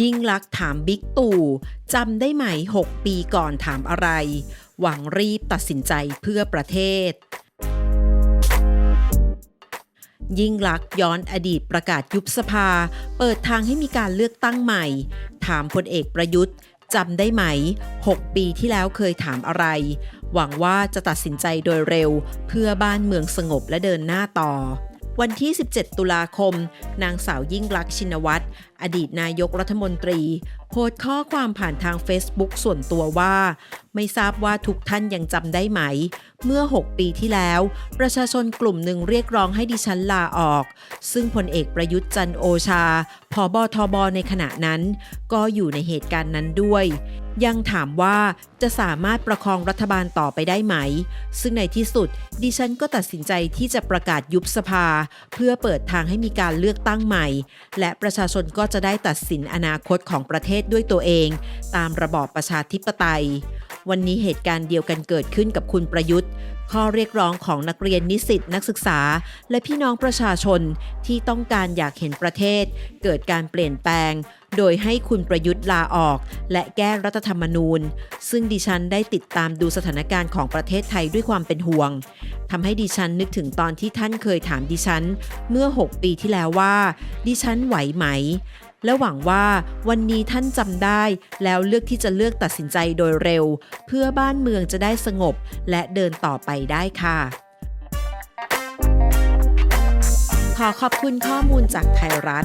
ยิ่งลักษ์ถามบิ๊กตู่จำได้ไหม 6 ปีก่อนถามอะไร หวังรีบตัดสินใจเพื่อประเทศ ยิ่งลักษ์ย้อนอดีตประกาศยุบสภา เปิดทางให้มีการเลือกตั้งใหม่ ถามพลเอกประยุทธ์จำได้ไหม 6 ปีที่แล้วเคยถามอะไร หวังว่าจะตัดสินใจโดยเร็ว เพื่อบ้านเมืองสงบและเดินหน้าต่อวันที่ 17 ตุลาคม นางสาวยิ่งลักษณ์ชินวัตรอดีตนายกรัฐมนตรี โพสต์ข้อความผ่านทาง Facebook ส่วนตัวว่า ไม่ทราบว่าทุกท่านยังจำได้ไหม เมื่อ 6 ปีที่แล้ว ประชาชนกลุ่มหนึ่งเรียกร้องให้ดิฉันลาออก ซึ่งพลเอกประยุทธ์จันโอชาพบทบในขณะนั้น ก็อยู่ในเหตุการณ์นั้นด้วยยังถามว่าจะสามารถประคองรัฐบาลต่อไปได้ไหม ซึ่งในที่สุด ดิฉันก็ตัดสินใจที่จะประกาศยุบสภา เพื่อเปิดทางให้มีการเลือกตั้งใหม่ และประชาชนก็ก็จะได้ตัดสินอนาคตของประเทศด้วยตัวเอง ตามระบอบประชาธิปไตย วันนี้เหตุการณ์เดียวกันเกิดขึ้นกับคุณประยุทธ์ ข้อเรียกร้องของนักเรียนนิสิตนักศึกษา และพี่น้องประชาชนที่ต้องการอยากเห็นประเทศ เกิดการเปลี่ยนแปลง โดยให้คุณประยุทธ์ลาออก และแก้รัฐธรรมนูญ ซึ่งดิฉันได้ติดตามดูสถานการณ์ของประเทศไทยด้วยความเป็นห่วงทำให้ดิฉันนึกถึงตอนที่ท่านเคยถามดิฉัน เมื่อ 6 ปีที่แล้วว่า ดิฉันไหวไหม และหวังว่าวันนี้ท่านจำได้ แล้วเลือกที่จะเลือกตัดสินใจโดยเร็ว เพื่อบ้านเมืองจะได้สงบ และเดินต่อไปได้ค่ะขอขอบคุณข้อมูลจากไทยรัฐ